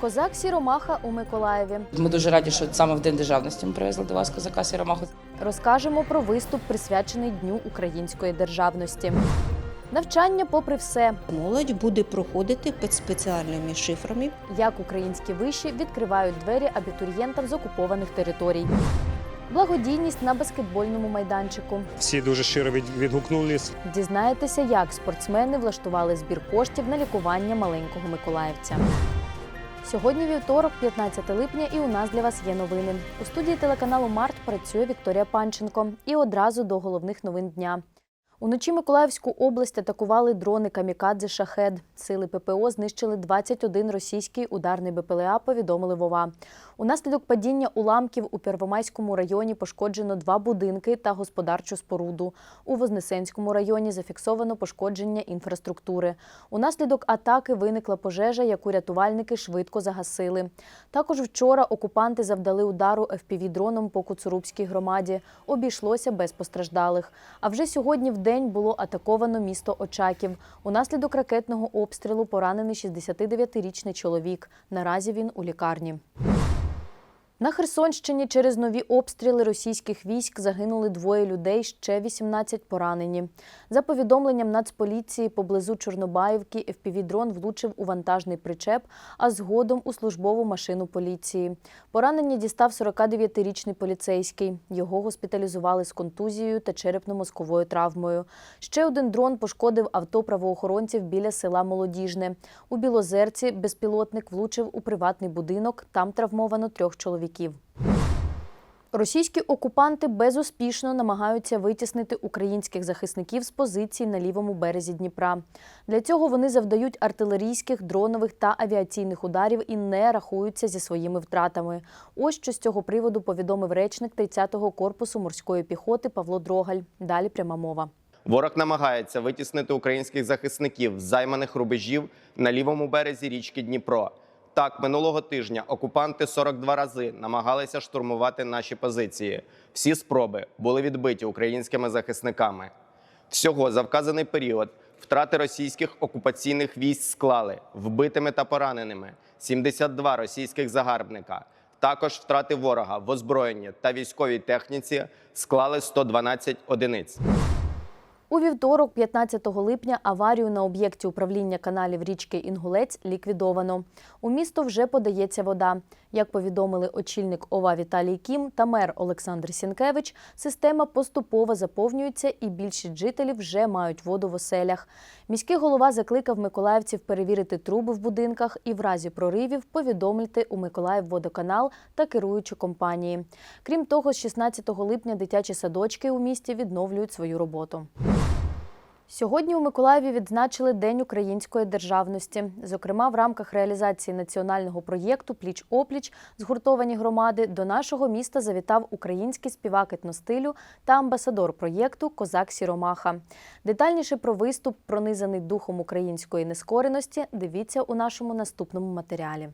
Козак Сіромаха у Миколаєві. Ми дуже раді, що саме в день державності ми привезли до вас козака Сіромаху. Розкажемо про виступ, присвячений Дню української державності. Навчання, попри все, Молодь буде проходити під спеціальними шифрами. як українські виші відкривають двері абітурієнтам з окупованих територій. Благодійність на баскетбольному майданчику. Всі дуже щиро від- відгукнулись. Дізнаєтеся, як спортсмени влаштували збір коштів на лікування маленького миколаївця. Сьогодні вівторок, 15 липня, і у нас для вас є новини. У студії телеканалу Март працює Вікторія Панченко. І одразу до головних новин дня. Уночі Миколаївську область атакували дрони камікадзе Шахед. Сили ППО знищили 21 російський ударний БПЛА, повідомили Вова. Унаслідок падіння уламків у Первомайському районі пошкоджено два будинки та господарчу споруду. У Вознесенському районі зафіксовано пошкодження інфраструктури. Унаслідок атаки виникла пожежа, яку рятувальники швидко загасили. Також вчора окупанти завдали удару FPV-дроном по Куцурубській громаді. Обійшлося без постраждалих. А вже сьогодні в день було атаковано місто Очаків. Унаслідок ракетного обстрілу поранений 69-річний чоловік. Наразі він у лікарні. На Херсонщині через нові обстріли російських військ загинули двоє людей, ще 18 поранені. За повідомленням Нацполіції, поблизу Чорнобаївки FPV-дрон влучив у вантажний причеп, а згодом у службову машину поліції. Поранення дістав 49-річний поліцейський. Його госпіталізували з контузією та черепно-мозковою травмою. Ще один дрон пошкодив авто правоохоронців біля села Молодіжне. У Білозерці безпілотник влучив у приватний будинок. Там травмовано трьох чоловіків. Російські окупанти безуспішно намагаються витіснити українських захисників з позицій на лівому березі Дніпра. Для цього вони завдають артилерійських, дронових та авіаційних ударів і не рахуються зі своїми втратами. Ось що з цього приводу повідомив речник 30-го корпусу морської піхоти Павло Дрогаль. Далі пряма мова. Ворог намагається витіснити українських захисників з займаних рубежів на лівому березі річки Дніпро. Так, минулого тижня окупанти 42 рази намагалися штурмувати наші позиції. Всі спроби були відбиті українськими захисниками. Всього за вказаний період втрати російських окупаційних військ склали вбитими та пораненими 72 російських загарбника. Також втрати ворога в озброєнні та військовій техніці склали 112 одиниць. У вівторок, 15 липня, аварію на об'єкті управління каналів річки Інгулець ліквідовано. У місто вже подається вода. Як повідомили очільник ОВА Віталій Кім та мер Олександр Сінкевич, система поступово заповнюється і більшість жителів вже мають воду в оселях. Міський голова закликав миколаївців перевірити труби в будинках і в разі проривів повідомити у Миколаїв водоканал та керуючі компанії. Крім того, з 16 липня дитячі садочки у місті відновлюють свою роботу. Сьогодні у Миколаєві відзначили День української державності. Зокрема, в рамках реалізації національного проєкту Пліч опліч згуртовані громади до нашого міста завітав український співак етностилю та амбасадор проєкту Козак Сіромаха. Детальніше про виступ, пронизаний духом української нескореності, дивіться у нашому наступному матеріалі.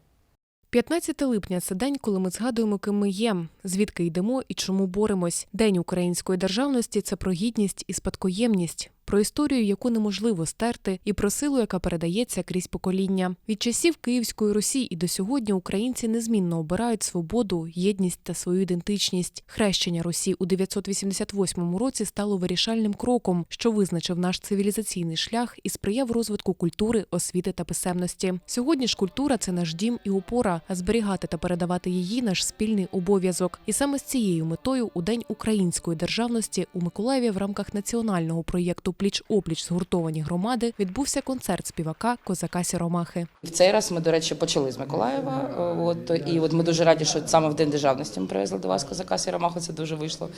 15 липня це день, коли ми згадуємо, ким ми є, звідки йдемо і чому боремось. День української державності це про гідність і спадкоємність, про історію, яку неможливо стерти, і про силу, яка передається крізь покоління. Від часів Київської Русі і до сьогодні українці незмінно обирають свободу, єдність та свою ідентичність. Хрещення Русі у 988 році стало вирішальним кроком, що визначив наш цивілізаційний шлях і сприяв розвитку культури, освіти та писемності. Сьогодні ж культура це наш дім і опора, а зберігати та передавати її наш спільний обов'язок. І саме з цією метою у День української державності у Миколаєві в рамках національного проєкту Пліч опліч згуртовані громади відбувся концерт співака Козака Сіромахи. В цей раз ми, до речі, почали з Миколаєва. От і от ми дуже раді, що саме в день державності ми привезли до вас козака Сіромаху. Це дуже вийшло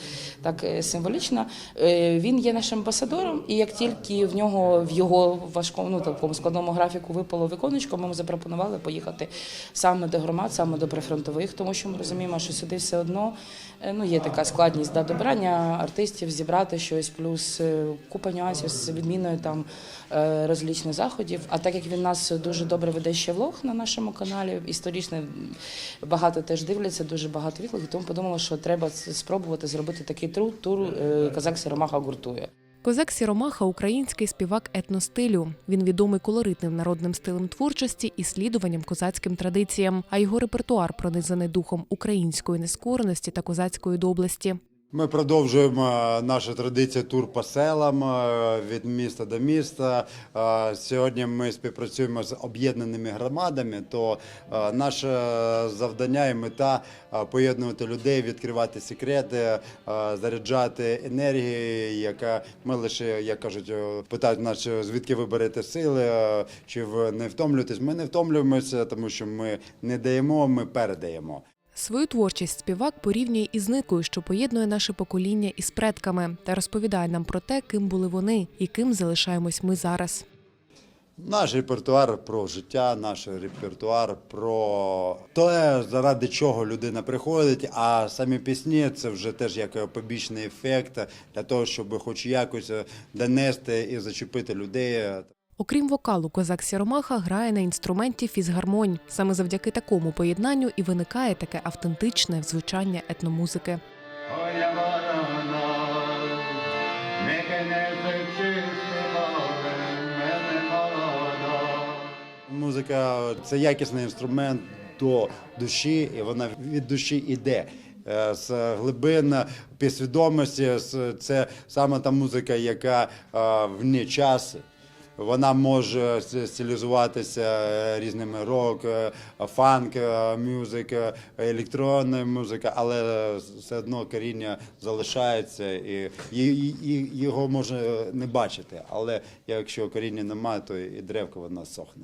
так е, символічно. Е, Він є нашим амбасадором, і як тільки в нього в його важкому ну такому складному графіку випало віконечко, ми йому запропонували поїхати саме до громад, саме до прифронтових, тому що ми розуміємо, що сюди все одно е, ну є така складність да, добирання артистів, зібрати щось, плюс купа нюансів з відміною там е, розлічних заходів. А так як він нас дуже добре веде ще влог на нашому каналі, історично багато теж дивляться, дуже багато відгуків, тому подумала, що треба спробувати зробити такий тур, тур е, Казак Сіромаха гуртує. Козак Сіромаха український співак етностилю. Він відомий колоритним народним стилем творчості і слідуванням козацьким традиціям, а його репертуар пронизаний духом української нескореності та козацької доблесті. Ми продовжуємо е, нашу традицію тур по селам е, від міста до міста. Е, Сьогодні ми співпрацюємо з об'єднаними громадами. То наше завдання і мета поєднувати людей, відкривати секрети, заряджати енергію, яка ми лише, як кажуть, питають нас, звідки ви берете сили, чи ви не втомлюєтесь. Ми не втомлюємося, тому що ми не даємо, ми передаємо. Свою творчість співак порівнює із ниткою, що поєднує наше покоління із предками, та розповідає нам про те, ким були вони і ким залишаємось ми зараз. Наш репертуар про життя, наш репертуар про те, заради чого людина приходить. А самі пісні це вже теж як побічний ефект для того, щоб хоч якось донести і зачепити людей. Окрім вокалу, козак Сіромаха грає на інструменті фізгармонь. Саме завдяки такому поєднанню і виникає таке автентичне звучання етномузики. Музика це якісний інструмент до душі, і вона від душі йде. Е, З глибин підсвідомості це саме та музика, яка е, вне часу. Вона може стилізуватися е, різними рок, е, фанк, е, мюзик, е, електронна музика, але все одно коріння залишається і, його можна не бачити. Але якщо коріння немає, то і древко вона сохне.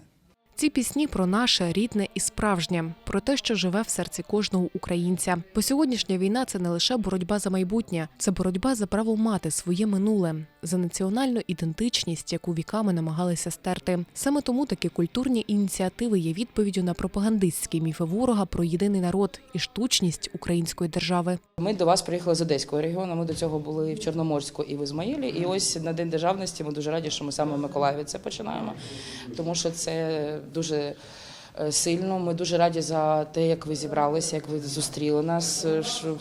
Ці пісні про наше рідне і справжнє, про те, що живе в серці кожного українця. Бо сьогоднішня війна це не лише боротьба за майбутнє, це боротьба за право мати своє минуле, за національну ідентичність, яку віками намагалися стерти. Саме тому такі культурні ініціативи є відповіддю на пропагандистські міфи ворога про єдиний народ і штучність української держави. Ми до вас приїхали з Одеського регіону. Ми до цього були в Чорноморську, і в Ізмаїлі. І ось на День державності ми дуже раді, що ми саме в Миколаєві це починаємо, тому що це дуже. Е, Сильно ми дуже раді за те, як ви зібралися, як ви зустріли нас. Е, Що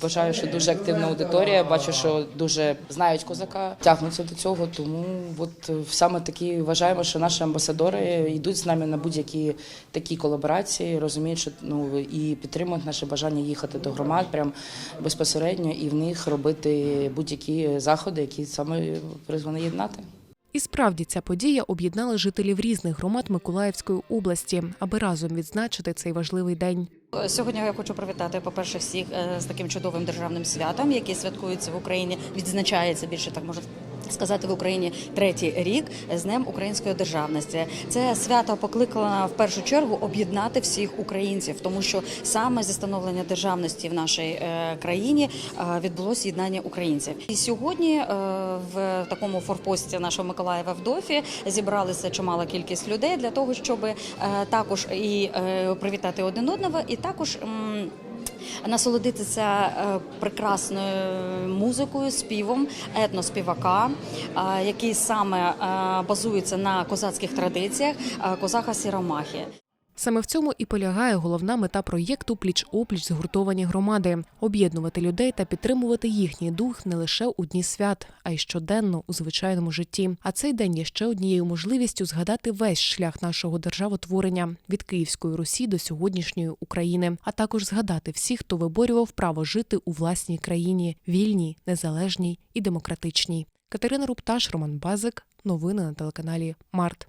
вважаю, що дуже активна аудиторія. Бачу, що дуже знають козака, тягнуться до цього. Тому от е, саме такі вважаємо, що наші амбасадори йдуть з нами на будь-які такі колаборації, розуміють, що ну і підтримують наше бажання їхати до громад прям безпосередньо і в них робити будь-які заходи, які саме призвані єднати. І справді ця подія об'єднала жителів різних громад Миколаївської області, аби разом відзначити цей важливий день. Сьогодні я хочу привітати, по-перше, всіх е, з таким чудовим державним святом, яке святкується в Україні, відзначається більше так можу сказати в Україні третій рік з Днем української державності. Це свято покликано в першу чергу об'єднати всіх українців, тому що саме зі становлення державності в нашій е, країні е, відбулося єднання українців. І сьогодні е, в такому форпості нашого Миколаєва в Дофі зібралися чимала кількість людей для того, щоб е, також і е, привітати один одного, і також. Насолодитися е, прекрасною музикою, співом етноспівака, е, який саме е, базується на козацьких традиціях козаха Сіромахи. Саме в цьому і полягає головна мета проєкту Пліч-опліч згуртовані громади об'єднувати людей та підтримувати їхній дух не лише у дні свят, а й щоденно у звичайному житті. А цей день є ще однією можливістю згадати весь шлях нашого державотворення від Київської Русі до сьогоднішньої України, а також згадати всіх, хто виборював право жити у власній країні, вільній, незалежній і демократичній. Катерина Рупташ, Роман Базик. Новини на телеканалі Март.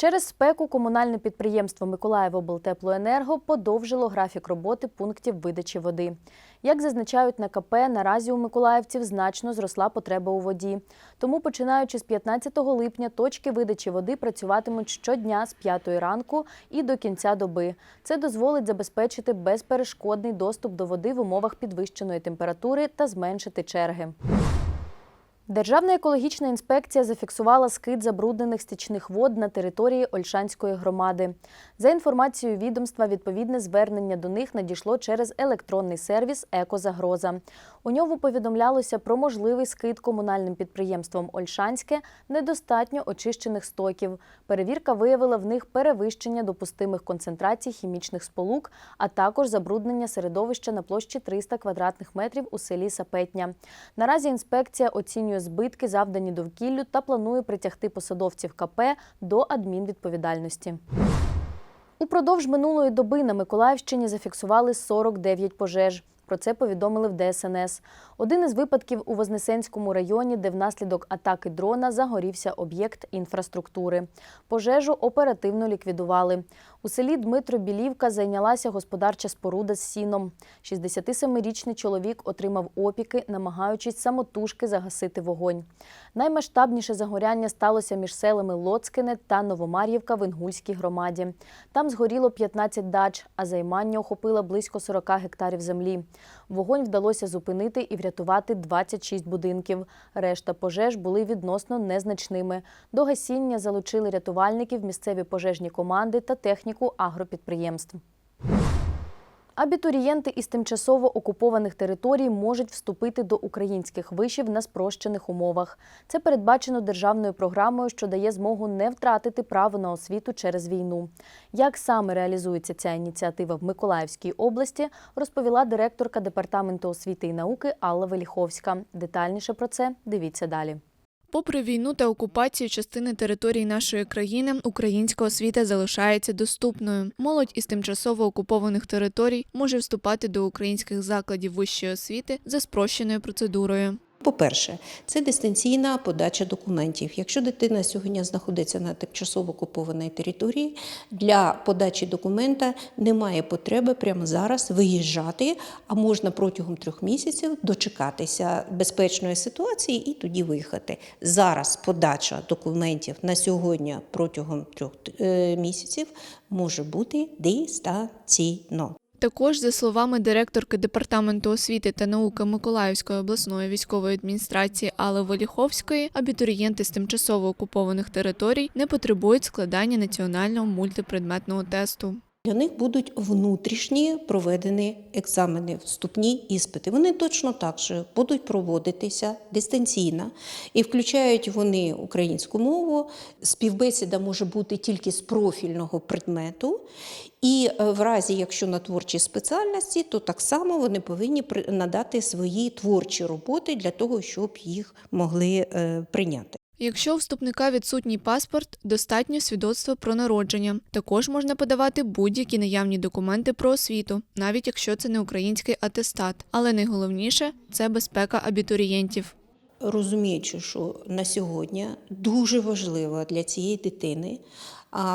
Через спеку комунальне підприємство Миколаївоблтеплоенерго подовжило графік роботи пунктів видачі води. Як зазначають на КП, наразі у миколаївців значно зросла потреба у воді. Тому, починаючи з 15 липня, точки видачі води працюватимуть щодня з 5 ранку і до кінця доби. Це дозволить забезпечити безперешкодний доступ до води в умовах підвищеної температури та зменшити черги. Державна екологічна інспекція зафіксувала скид забруднених стічних вод на території Ольшанської громади. За інформацією відомства, відповідне звернення до них надійшло через електронний сервіс Екозагроза. У ньому повідомлялося про можливий скид комунальним підприємством Ольшанське недостатньо очищених стоків. Перевірка виявила в них перевищення допустимих концентрацій хімічних сполук, а також забруднення середовища на площі 300 квадратних метрів у селі Сапетня. Наразі інспекція оцінює збитки, завдані довкіллю, та планує притягти посадовців КП до адмінвідповідальності. Упродовж минулої доби на Миколаївщині зафіксували 49 пожеж. Про це повідомили в ДСНС. Один із випадків у Вознесенському районі, де внаслідок атаки дрона загорівся об'єкт інфраструктури. Пожежу оперативно ліквідували. У селі Дмитро Білівка зайнялася господарча споруда з сіном. 67-річний чоловік отримав опіки, намагаючись самотужки загасити вогонь. Наймасштабніше загоряння сталося між селами Лоцкине та Новомар'ївка в Інгульській громаді. Там згоріло 15 дач, а займання охопило близько 40 гектарів землі. Вогонь вдалося зупинити і врятувати 26 будинків. Решта пожеж були відносно незначними. До гасіння залучили рятувальників, місцеві пожежні команди та техніку агропідприємств. Абітурієнти із тимчасово окупованих територій можуть вступити до українських вишів на спрощених умовах. Це передбачено державною програмою, що дає змогу не втратити право на освіту через війну. Як саме реалізується ця ініціатива в Миколаївській області, розповіла директорка департаменту освіти і науки Алла Веліховська. Детальніше про це дивіться далі. Попри війну та окупацію частини території нашої країни, українська освіта залишається доступною. Молодь із тимчасово окупованих територій може вступати до українських закладів вищої освіти за спрощеною процедурою. По-перше, це дистанційна подача документів. Якщо дитина сьогодні знаходиться на тимчасово окупованій території, для подачі документа немає потреби прямо зараз виїжджати, а можна протягом трьох місяців дочекатися безпечної ситуації і тоді виїхати. Зараз подача документів на сьогодні протягом трьох е, місяців може бути дистанційно. Також, за словами директорки департаменту освіти та науки Миколаївської обласної військової адміністрації Алли Воліховської, абітурієнти з тимчасово окупованих територій не потребують складання національного мультипредметного тесту. Для них будуть внутрішні проведені екзамени, вступні іспити. Вони точно так же будуть проводитися дистанційно і включають вони українську мову. Співбесіда може бути тільки з профільного предмету. І е, в разі, якщо на творчій спеціальності, то так само вони повинні надати свої творчі роботи для того, щоб їх могли е, прийняти. Якщо у вступника відсутній паспорт, достатньо свідоцтва про народження. Також можна подавати будь-які наявні документи про освіту, навіть якщо це не український атестат. Але найголовніше це безпека абітурієнтів. розуміючи, що на сьогодні дуже важливо для цієї дитини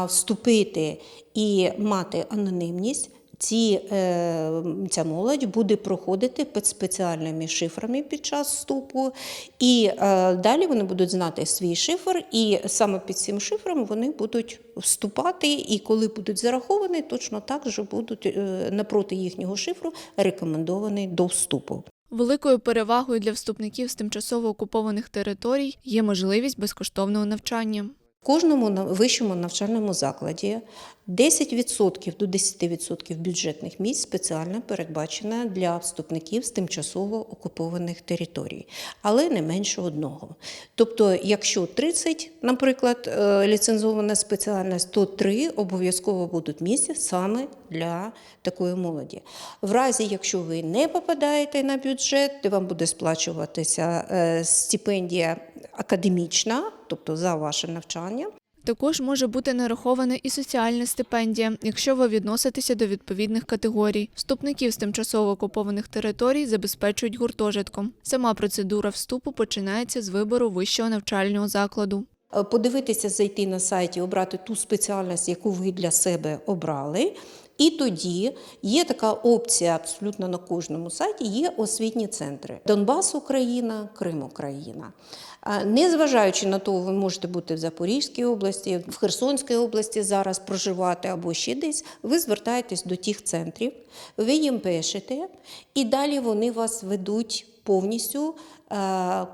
вступити і мати анонімність. Ці, е, ця молодь буде проходити під спеціальними шифрами під час вступу, і е, далі вони будуть знати свій шифр, і саме під цим шифром вони будуть вступати, і коли будуть зараховані, точно так же будуть е, напроти їхнього шифру рекомендовані до вступу. Великою перевагою для вступників з тимчасово окупованих територій є можливість безкоштовного навчання. В кожному вищому навчальному закладі 10% до 10% бюджетних місць спеціально передбачено для вступників з тимчасово окупованих територій, але не менше одного. Тобто, якщо 30, наприклад, е, ліцензована спеціальність, то 3 обов'язково будуть місця саме для такої молоді. В разі, якщо ви не попадаєте на бюджет, де вам буде сплачуватися е, стипендія академічна, тобто за ваше навчання. Також може бути нарахована і соціальна стипендія, якщо ви відноситеся до відповідних категорій. Вступників з тимчасово окупованих територій забезпечують гуртожитком. Сама процедура вступу починається з вибору вищого навчального закладу. Е, Подивитися, зайти на сайті, обрати ту спеціальність, яку ви для себе обрали. І тоді є така опція абсолютно на кожному сайті. Є освітні центри: Донбас, Україна, Крим, Україна. Незважаючи на те, ви можете бути в Запорізькій області, в Херсонській області зараз проживати або ще десь. Ви звертаєтесь до тих центрів, ви їм пишете, і далі вони вас ведуть повністю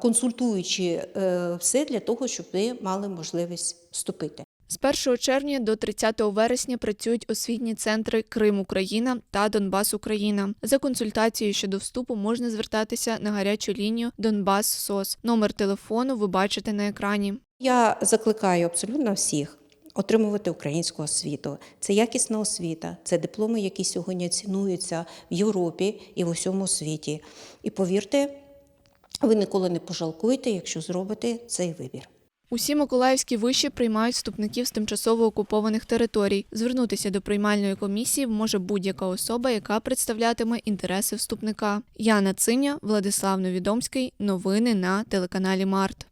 консультуючи е, все для того, щоб ви мали можливість вступити. З 1 червня до 30 вересня працюють освітні центри Крим Україна та Донбас Україна. За консультацією щодо вступу можна звертатися на гарячу лінію Донбас СОС. Номер телефону ви бачите на екрані. Я закликаю абсолютно всіх отримувати українську освіту. Це якісна освіта, це дипломи, які сьогодні цінуються в Європі і в усьому світі. І повірте, ви ніколи не пожалкуєте, якщо зробите цей вибір. Усі миколаївські виші приймають вступників з тимчасово окупованих територій. Звернутися до приймальної комісії може будь-яка особа, яка представлятиме інтереси вступника. Яна Циня, Владислав Новідомський. Новини на телеканалі Март.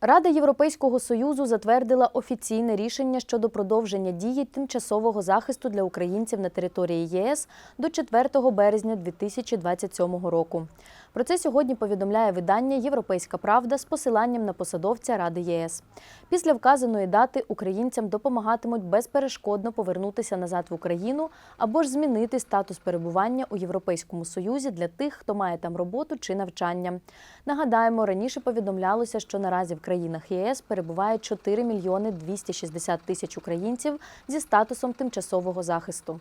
Рада Європейського союзу затвердила офіційне рішення щодо продовження дії тимчасового захисту для українців на території ЄС до 4 березня 2027 року. Про це сьогодні повідомляє видання Європейська Правда з посиланням на посадовця Ради ЄС. Після вказаної дати українцям допомагатимуть безперешкодно повернутися назад в Україну або ж змінити статус перебування у Європейському Союзі для тих, хто має там роботу чи навчання. Нагадаємо, раніше повідомлялося, що наразі в країнах ЄС перебуває 4 мільйони 260 тисяч українців зі статусом тимчасового захисту.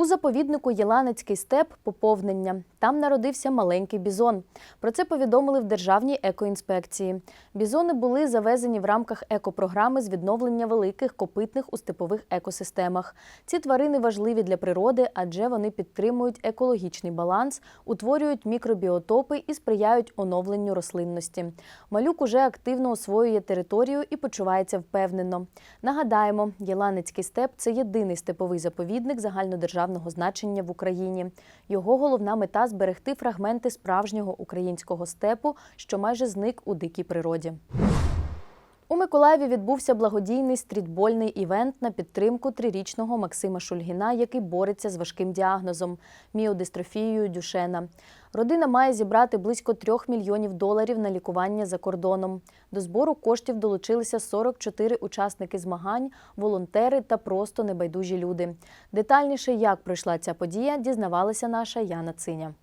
У заповіднику Єланецький степ поповнення. Там народився маленький бізон. Про це повідомили в Державній екоінспекції. Бізони були завезені в рамках екопрограми з відновлення великих копитних у степових екосистемах. Ці тварини важливі для природи, адже вони підтримують екологічний баланс, утворюють мікробіотопи і сприяють оновленню рослинності. Малюк уже активно освоює територію і почувається впевнено. Нагадаємо, Єланецький степ це єдиний степовий заповідник загальнодержавного значення в Україні. Його головна мета зберегти фрагменти справжнього українського степу, що майже зник у дикій природі. У Миколаєві відбувся благодійний стрітбольний івент на підтримку трирічного Максима Шульгіна, який бореться з важким діагнозом міодистрофією Дюшена. Родина має зібрати близько трьох мільйонів доларів на лікування за кордоном. До збору коштів долучилися 44 учасники змагань, волонтери та просто небайдужі люди. Детальніше, як пройшла ця подія, дізнавалася наша Яна Циня.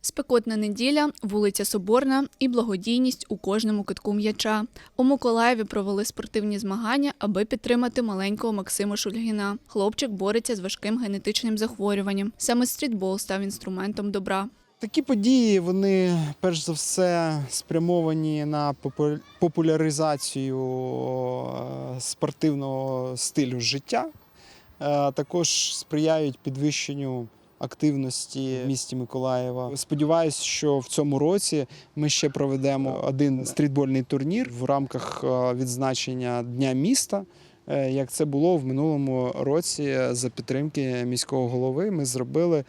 Спекотна неділя, вулиця Соборна і благодійність у кожному китку м'яча. У Миколаєві провели спортивні змагання, аби підтримати маленького Максима Шульгіна. Хлопчик бореться з важким генетичним захворюванням. Саме стрітбол став інструментом добра. Такі події вони перш за все спрямовані на попу- популяризацію е, спортивного стилю життя, Е, також сприяють підвищенню активності в місті Миколаєва. Сподіваюсь, що в цьому році ми ще проведемо один стрітбольний турнір в рамках е, відзначення Дня міста. Як це було в минулому році за підтримки міського голови, ми зробили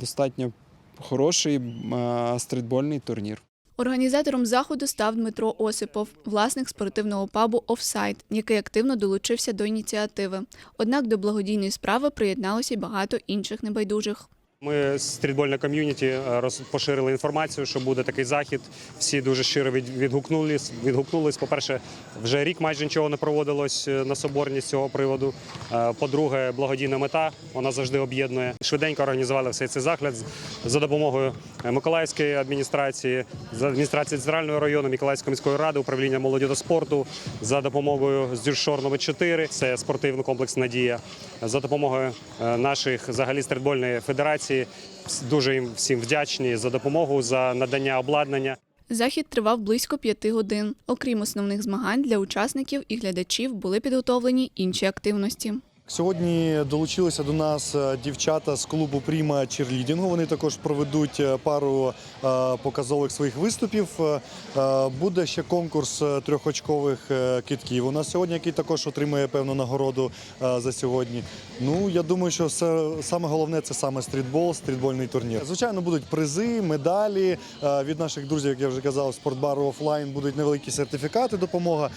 достатньо хороший стрітбольний турнір. Організатором заходу став Дмитро Осипов, власник спортивного пабу Офсайт, який активно долучився до ініціативи. Однак до благодійної справи приєдналося й багато інших небайдужих. Ми з стрітбольне ком'юніті е, поширили інформацію, що буде такий захід. Всі дуже щиро від- відгукнулись. Відгукнулись. По-перше, вже рік майже нічого не проводилось е, на соборні з цього приводу. Е, По-друге, благодійна мета вона завжди об'єднує. Швиденько організували всей цей захід за допомогою Миколаївської адміністрації, з адміністрації центрального району, Миколаївської міської ради, управління молоді та спорту, за допомогою з Дюршор номер 4 це спортивний комплекс Надія, за допомогою наших взагалі стрітбольної федерації. Дуже їм всім вдячні за допомогу, за надання обладнання. Захід тривав близько п'яти годин. Окрім основних змагань для учасників і глядачів були підготовлені інші активності. Сьогодні долучилися до нас е, дівчата з клубу Пріма Черлідінгу. Вони також проведуть е, пару е, показових своїх виступів. Буде ще конкурс трьохочкових китків. У нас сьогодні, який також отримує певну нагороду за сьогодні. Ну я думаю, що все саме головне це саме стрітбол, стрітбольний турнір. Звичайно, будуть призи, медалі від наших друзів, як я вже казав, спортбару офлайн будуть невеликі сертифікати, допомога.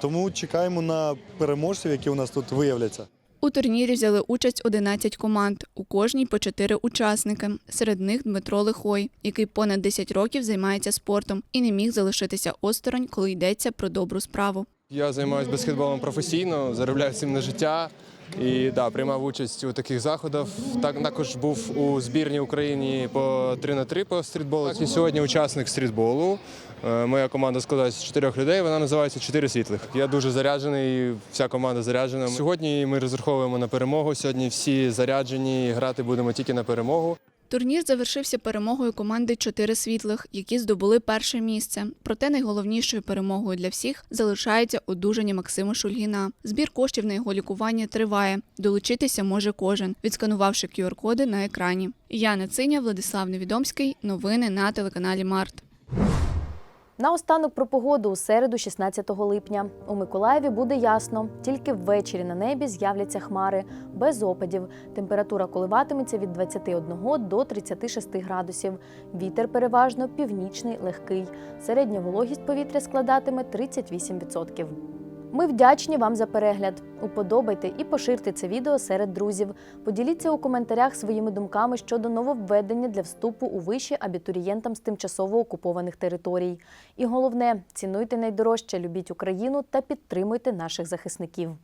Тому чекаємо на переможців, які у нас тут виявляться. У турнірі взяли участь 11 команд, у кожній по 4 учасники. Серед них Дмитро Лихой, який понад 10 років займається спортом і не міг залишитися осторонь, коли йдеться про добру справу. Я займаюся баскетболом професійно, заробляю цим на життя. І да, приймав участь у таких заходах. Так також був у збірній Україні по 3 на 3 по стрітболу. І сьогодні учасник стрітболу. Е, Моя команда складається з чотирьох людей. Вона називається Чотири світлих. Я дуже заряджений. Вся команда заряджена. Сьогодні ми розраховуємо на перемогу. Сьогодні всі заряджені. Грати будемо тільки на перемогу. Турнір завершився перемогою команди Чотири світлих, які здобули перше місце. Проте найголовнішою перемогою для всіх залишається одужання Максима Шульгіна. Збір коштів на його лікування триває. Долучитися може кожен, відсканувавши QR-коди на екрані. Яна Циня, Владислав Невідомський. Новини на телеканалі Март. Наостанок про погоду у середу, 16 липня. У Миколаєві буде ясно. Тільки ввечері на небі з'являться хмари без опадів. Температура коливатиметься від 21 до 36 градусів. Вітер переважно північний легкий. Середня вологість повітря складатиме 38%. Ми вдячні вам за перегляд. Уподобайте і поширте це відео серед друзів. Поділіться у коментарях своїми думками щодо нововведення для вступу у виші абітурієнтам з тимчасово окупованих територій. І головне, цінуйте найдорожче, любіть Україну та підтримуйте наших захисників.